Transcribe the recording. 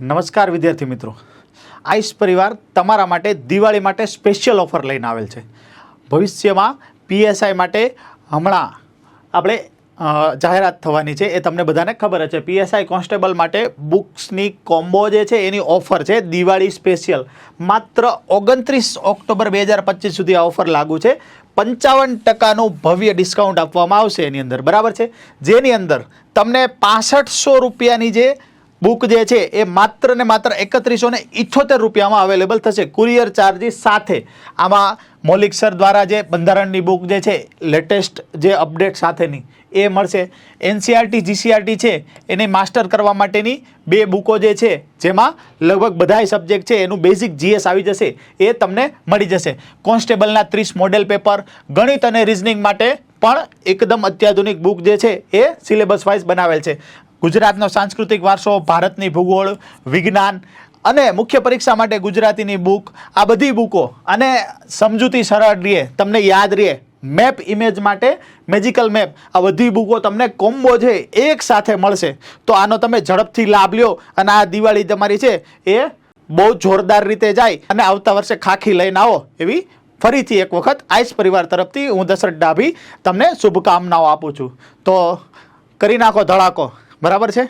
નમસ્કાર વિદ્યાર્થી મિત્રો. આઈસ પરિવાર તમારા માટે દિવાળી માટે સ્પેશિયલ ઓફર લઈને આવેલ છે. ભવિષ્યમાં પીએસઆઈ માટે હમણાં આપણે જાહેરાત થવાની છે. એ તમને બધાને ખબર છે. પીએસઆઈ કોન્સ્ટેબલ માટે બુક્સની કોમ્બો જે છે એની ઓફર છે દિવાળી સ્પેશિયલ માત્ર ઓગણત્રીસ ઓક્ટોબર બે હજાર પચીસ સુધી આ ઓફર લાગુ છે. પંચાવન ટકાનું ભવ્ય ડિસ્કાઉન્ટ આપવામાં આવશે એની અંદર. બરાબર છે? જેની અંદર તમને પાસઠસો રૂપિયાની જે બુક જે છે એ માત્ર ને માત્ર એકત્રીસો ને ઇઠ્ઠોતેર રૂપિયામાં અવેલેબલ થશે. કુરિયર ચાર્જીસ સાથે. આમાં મૌલિક સર દ્વારા જે બંધારણની બુક જે છે, લેટેસ્ટ જે અપડેટ સાથેની, એ મળશે. એનસીઆરટી, જીસીઆરટી છે, એને માસ્ટર કરવા માટેની બે બુકો જે છે, જેમાં લગભગ બધાય સબ્જેક્ટ છે, એનું બેઝિક જીએસ આવી જશે. એ તમને મળી જશે. કોન્સ્ટેબલના ત્રીસ મોડેલ પેપર, ગણિત અને રિઝનિંગ માટે પણ એકદમ અત્યાધુનિક બુક જે છે, એ સિલેબસ વાઇઝ બનાવેલ છે. ગુજરાતનો સાંસ્કૃતિક વારસો, ભારતની ભૂગોળ, વિજ્ઞાન અને મુખ્ય પરીક્ષા માટે ગુજરાતીની બુક, આ બધી બુકો. અને સમજૂતી સરળ રહે તમને યાદ રહે મેપ ઇમેજ માટે, મેજિકલ મેપ, આ બધી બુકો તમને કોમ્બો છે એક સાથે મળશે. તો આનો તમે ઝડપથી લાભ લ્યો અને આ દિવાળી તમારી છે એ બહુ જોરદાર રીતે જાય અને આવતા વર્ષે ખાખી લઈને આવો એવી ફરીથી એક વખત આઈસ પરિવાર તરફથી હું દશરથ ડાભી તમને શુભકામનાઓ આપું છું. તો કરી નાખો ધડાકો. બરાબર છે?